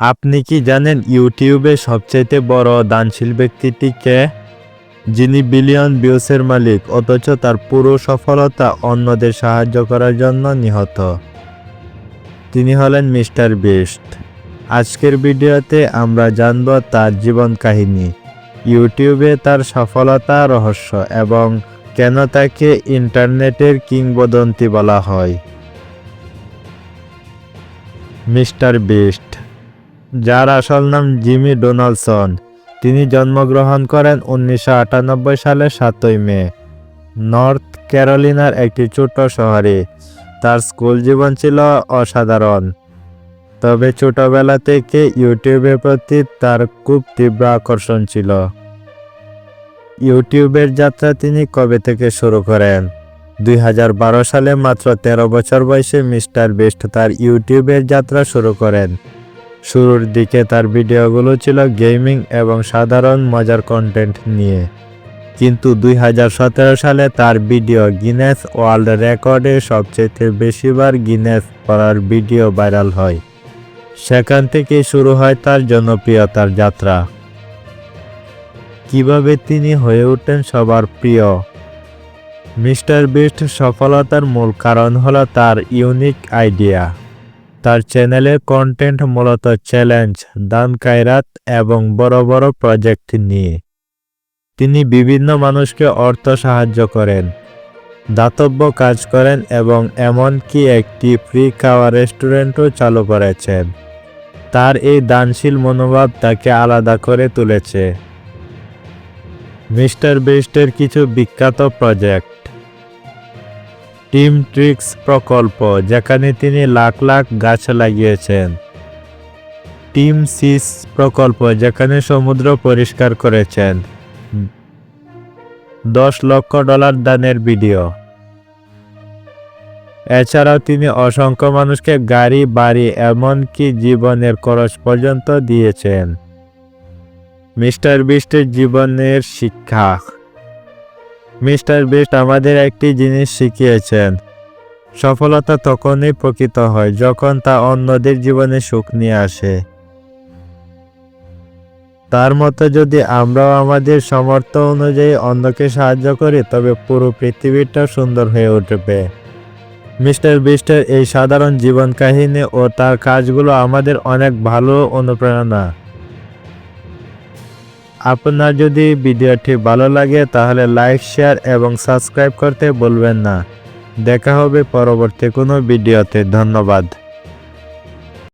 আপনি কি জানেন ইউটিউবে সবচাইতে বড় দানশীল ব্যক্তিটি কে? যিনি বিলিয়ন ভিউসের মালিক, অথচ তার পুরো সফলতা অন্যদের সাহায্য করার জন্য নিহত। তিনি হলেন মিস্টার বিস্ট। আজকের ভিডিওতে আমরা জানব তার জীবন কাহিনী, ইউটিউবে তার সফলতা, রহস্য এবং কেন তাকে ইন্টারনেটের কিংবদন্তি বলা হয়। মিস্টার বিস্ট যার আসল নাম জিমি ডোনাল্ডসন তিনি জন্মগ্রহণ করেন উনিশশো আটানব্বই সালের সাতই মে। নর্থ ক্যারোলিনার একটি ছোট শহরে। তার স্কুল জীবন ছিল অসাধারণ। তবে ছোটবেলা থেকে ইউটিউবের প্রতি তার খুব তীব্র আকর্ষণ ছিল। ইউটিউবের যাত্রা তিনি কবে থেকে শুরু করেন? দুই হাজার বারো সালে মাত্র ১৩ বছর বয়সে মিস্টার বেস্ট তার ইউটিউবের যাত্রা শুরু করেন। শুরুর দিকে তার ভিডিওগুলো ছিল গেমিং এবং সাধারণ মজার কন্টেন্ট নিয়ে। কিন্তু দুই হাজার সতেরো সালে তার ভিডিও গিনেস ওয়ার্ল্ড রেকর্ডে সবচেয়ে বেশিবার গিনেস করার ভিডিও ভাইরাল হয়। সেখান থেকে শুরু হয় তার জনপ্রিয়তার যাত্রা। কীভাবে তিনি হয়ে ওঠেন সবার প্রিয়? মিস্টার বিস্ট সফলতার মূল কারণ হলো তার ইউনিক আইডিয়া তার চ্যানেলের কন্টেন্ট মূলত চ্যালেঞ্জ দান কায়রাত এবং বড় বড় প্রজেক্ট নিয়ে। তিনি বিভিন্ন মানুষকে অর্থ সাহায্য করেন, দাতব্য কাজ করেন এবং এমনকি একটি ফ্রি খাওয়া রেস্টুরেন্টও চালু করেছেন। তার এই দানশীল মনোভাব তাকে আলাদা করে তুলেছে। মিস্টার বেস্টের কিছু বিখ্যাত প্রজেক্ট টিম ট্রিক্স প্রকল্প, যেখানে তিনি লাখ লাখ গাছ লাগিয়েছেন। টিম সিস প্রকল্প, যেখানে সমুদ্র পরিষ্কার করেছেন। দশ লক্ষ ডলার দানের ভিডিও এছাড়াও তিনি অসংখ্য মানুষকে গাড়ি, বাড়ি, এমনকি জীবনের খরচ পর্যন্ত দিয়েছেন। মিস্টার বিস্টের জীবনের শিক্ষা। মিস্টার বিস্ট আমাদের একটি জিনিস শিখিয়েছেন। সফলতা তখনই প্রকৃত হয়, যখন তা অন্যদের জীবনে সুখ নিয়ে আসে। তার মতো যদি আমরাও আমাদের সামর্থ্য অনুযায়ী অন্যকে সাহায্য করি, তবে পুরো পৃথিবীটা সুন্দর হয়ে উঠবে। মিস্টার বিস্টের এই সাধারণ জীবন কাহিনী ও তার কাজগুলো আমাদের অনেক ভালো অনুপ্রেরণা। আপনার যদি ভিডিওটি ভালো লাগে তাহলে লাইক, শেয়ার এবং সাবস্ক্রাইব করতে বলবেন না। দেখা হবে পরবর্তী কোনো ভিডিওতে। ধন্যবাদ।